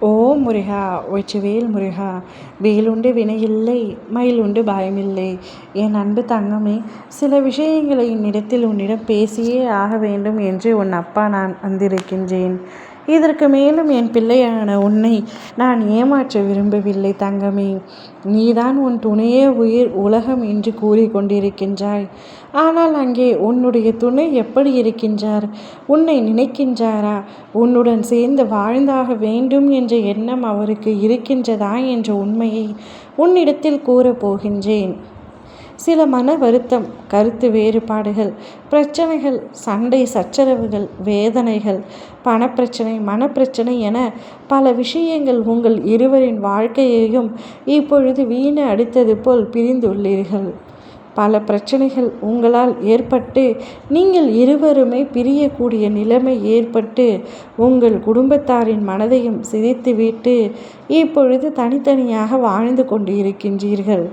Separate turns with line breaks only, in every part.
ஓ முருகா வெற்றிவேல் முருகா வேலுண்டு வினையில்லை மயிலுண்டு பயமில்லை. என் அன்பு தங்கமே சில விஷயங்களை என்னிடத்தில் உன்னிடம் பேசியே ஆக வேண்டும் என்று உன் அப்பா நான் வந்திருக்கின்றேன். இதற்கு மேலும் என் பிள்ளையான உன்னை நான் ஏமாற்ற விரும்பவில்லை தங்கமே. நீதான் உன் துணையே உயிர் உலகம் என்று கூறிக்கொண்டிருக்கின்றாய். ஆனால் அங்கே உன்னுடைய துணை எப்படி இருக்கின்றார்? உன்னை நினைக்கின்றாரா? உன்னுடன் சேர்ந்து வாழ்ந்தாக வேண்டும் என்ற எண்ணம் அவருக்கு இருக்கின்றதா என்ற உண்மையை உன்னிடத்தில் கூறப்போகின்றேன். சில மன வருத்தம் கருத்து வேறுபாடுகள் பிரச்சனைகள் சண்டை சச்சரவுகள் வேதனைகள் பணப்பிரச்சனை மனப்பிரச்சனை என பல விஷயங்கள் உங்கள் இருவரின் வாழ்க்கையையும் இப்பொழுது வீண அடித்தது போல் பிரிந்துள்ளீர்கள். பல பிரச்சனைகள் உங்களால் ஏற்பட்டு நீங்கள் இருவருமே பிரியக்கூடிய நிலைமை ஏற்பட்டு உங்கள் குடும்பத்தாரின் மனதையும் சிதைத்துவிட்டு இப்பொழுது தனித்தனியாக வாழ்ந்து கொண்டு இருக்கின்றீர்கள்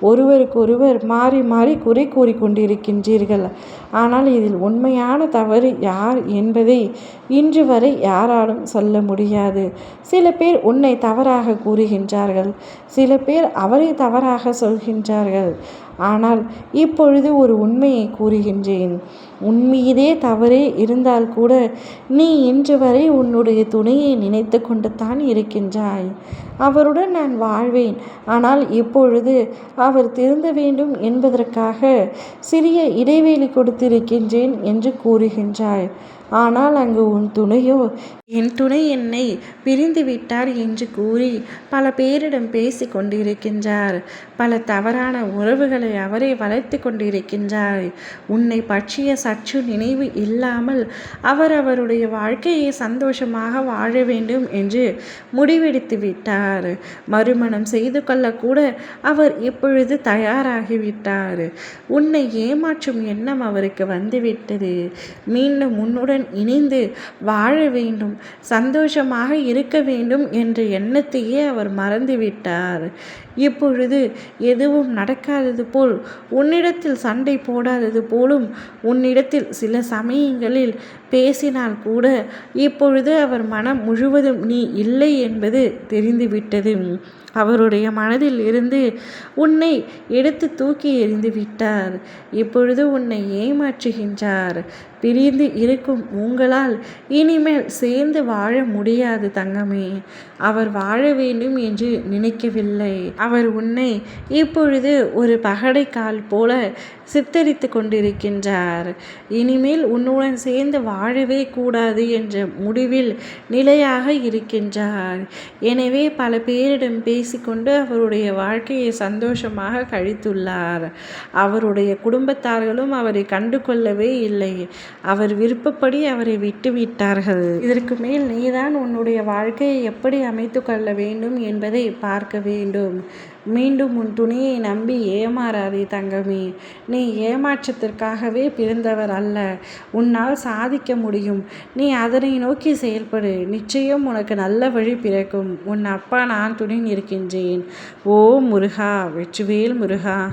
ஒருவருக்கொருவர் மாறி மாறி குறை கூறிக்கொண்டிருக்கின்றீர்கள் ஆனால் இதில் உண்மையான தவறு யார் என்பதை இன்று வரை யாராலும் சொல்ல முடியாது. சில பேர் உன்னை தவறாக கூறுகின்றார்கள். சில பேர் அவரை தவறாக சொல்கின்றார்கள். ஆனால் இப்பொழுது ஒரு உண்மையை கூறுகின்றேன். உன்மீதே தவறே இருந்தால் கூட நீ இன்று வரை உன்னுடைய துணையை நினைத்து கொண்டு தான் இருக்கின்றாய். அவருடன் நான் வாழ்வேன். ஆனால் இப்பொழுது அவர் திருந்த வேண்டும் என்பதற்காக சிறிய இடைவெளி கொடுத்திருக்கின்றேன் என்று கூறுகின்றாய் ஆனால் அங்கு உன் துணையோ என் துணை என்னை பிரிந்து விட்டார் என்று கூறி பல பேரிடம் பேசி கொண்டிருக்கின்றார். பல தவறான உறவுகளை அவரே வளர்த்து கொண்டிருக்கின்றார். உன்னை பற்றிய சற்று நினைவு இல்லாமல் அவர் அவருடைய வாழ்க்கையை சந்தோஷமாக வாழ வேண்டும் என்று முடிவெடுத்து விட்டார். மறுமணம் செய்து கொள்ளக்கூட அவர் இப்பொழுது தயாராகிவிட்டார். உன்னை ஏமாற்றும் எண்ணம் அவருக்கு வந்துவிட்டது. மீண்டும் உன்னுடன் இணைந்து வாழ வேண்டும் சந்தோஷமாக இருக்க வேண்டும் என்ற எண்ணத்தையே அவர் மறந்துவிட்டார். இப்பொழுது எதுவும் நடக்காதது போல் உன்னிடத்தில் சண்டை போடாதது போலும் உன்னிடத்தில் சில சமயங்களில் பேசினால் கூட இப்பொழுது அவர் மனம் முழுவதும் நீ இல்லை என்பது தெரிந்துவிட்டது. அவருடைய மனதில் இருந்து உன்னை எடுத்து தூக்கி எறிந்து விட்டார். இப்பொழுது உன்னை ஏமாற்றுகின்றார். பிரிந்து இருக்கும் உங்களால் இனிமேல் சேர்ந்து வாழ முடியாது தங்கமே. அவர் வாழ வேண்டும் என்று நினைக்கவில்லை. அவர் உன்னை இப்பொழுது ஒரு பகடைக்கால் போல சித்தரித்து கொண்டிருக்கின்றார். இனிமேல் உன்னுடன் சேர்ந்து வாழவே கூடாது என்ற முடிவில் நிலையாக இருக்கின்றார். எனவே பல பேரிடம் பேசிக்கொண்டு அவருடைய வாழ்க்கையை சந்தோஷமாக கழித்துள்ளார். அவருடைய குடும்பத்தார்களும் அவரை கண்டு கொள்ளவே இல்லை. அவர் விருப்பப்படி அவரை விட்டுவிட்டார்கள் இதற்கு மேல் நீதான் உன்னுடைய வாழ்க்கையை எப்படி அமைத்து கொள்ள வேண்டும் என்பதை பார்க்க வேண்டும். மீண்டும் உன் துணியை நம்பி ஏமாறாதே தங்கமே. நீ ஏமாற்றத்திற்காகவே பிறந்தவர் அல்ல. உன்னால் சாதிக்க முடியும். நீ அதனை நோக்கி செயல்படு. நிச்சயம் உனக்கு நல்ல வழி பிறக்கும். உன் அப்பா நான் துணி நிற்கின்றேன். ஓ முருகா வெற்றிவேல் முருகா.